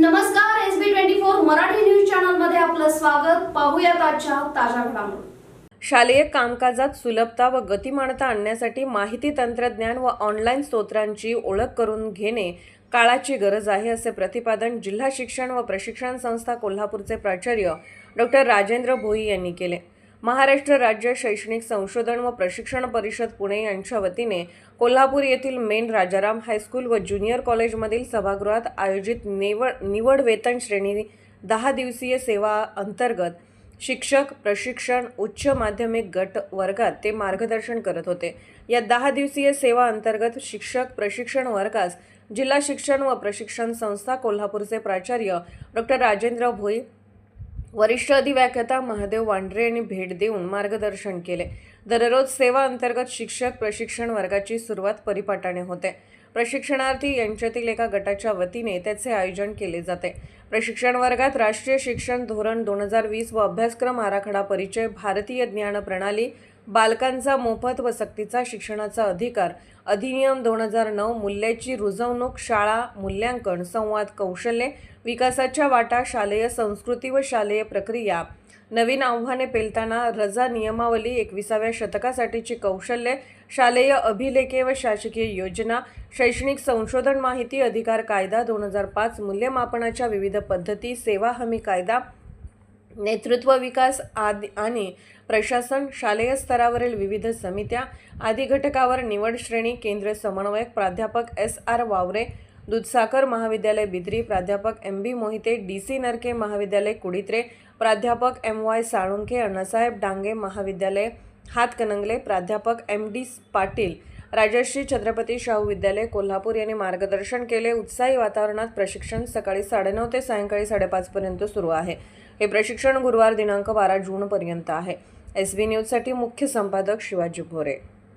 नमस्कार S B twenty four Marathi news चॅनलमध्ये आपलं स्वागत. पाहूया आजच्या ताज्या घडामोडी. शालेय कामकाजात सुलभता व गतिमानता आणण्यासाठी माहिती तंत्रज्ञान व ऑनलाईन स्तोत्रांची ओळख करून घेणे काळाची गरज आहे असे प्रतिपादन जिल्हा शिक्षण व प्रशिक्षण संस्था कोल्हापूरचे प्राचार्य डॉक्टर राजेंद्र भोई यांनी केले. महाराष्ट्र राज्य शैक्षणिक संशोधन व प्रशिक्षण परिषद पुणे यांच्या वतीने कोल्हापूर येथील मेन राजाराम हायस्कूल व ज्युनियर कॉलेजमधील सभागृहात आयोजित निवड निवड वेतन श्रेणी दहा दिवसीय सेवा अंतर्गत शिक्षक प्रशिक्षण उच्च माध्यमिक गट वर्गात ते मार्गदर्शन करत होते. या दहा दिवसीय सेवा अंतर्गत शिक्षक प्रशिक्षण वर्गास जिल्हा शिक्षण व प्रशिक्षण संस्था कोल्हापूरचे प्राचार्य डॉक्टर राजेंद्र भोई वरिष्ठ अधिव्याख्याता महादेव वांढरे यांनी भेट देऊन मार्गदर्शन केले. दररोज सेवा अंतर्गत शिक्षक प्रशिक्षण वर्गाची सुरुवात परिपाठाने होते. प्रशिक्षणार्थी यांच्यातील एका गटाच्या वतीने त्याचे आयोजन केले जाते. प्रशिक्षण वर्गात राष्ट्रीय शिक्षण धोरण दोन हजार वीस व अभ्यासक्रम आराखडा परिचय भारतीय ज्ञान प्रणाली बालकांचा मोफत व सक्तीचा शिक्षणाचा अधिकार अधिनियम दोन हजार नऊ मूल्याची रुजवणूक शाळा मूल्यांकन संवाद कौशल्ये विकासाच्या वाटा शालेय संस्कृती व शालेय प्रक्रिया नवीन आव्हाने पेलताना रजा नियमावली एकविसाव्या शतकासाठीची कौशल्ये शालेय अभिलेखे व शासकीय योजना शैक्षणिक संशोधन माहिती अधिकार कायदा दोन हजार पाच मूल्यमापनाच्या विविध पद्धती सेवा हमी कायदा नेतृत्व विकास आदी आणि प्रशासन शालेय स्तरावरील विविध समित्या आदी घटकावर निवड श्रेणी केंद्र समन्वयक प्राध्यापक एस आर वावरे दूधसागर महाविद्यालय बिद्री प्राध्यापक M B Mohite D C Narke महाविद्यालय कुडित्रे प्राध्यापक एम वाय साळुंखे अण्णासाहेब डांगे महाविद्यालय हातकणंगले प्राध्यापक एम डी पाटील राजश्री छत्रपती शाहू विद्यालय कोल्हापूर यांनी मार्गदर्शन केले. उत्साही वातावरणात प्रशिक्षण सकाळी साडेनऊ ते सायंकाळी साडेपाचपर्यंत सुरू आहे. हे प्रशिक्षण गुरुवार दिनांक बारा जूनपर्यंत आहे. एस बी न्यूजसाठी मुख्य संपादक शिवाजी भोरे.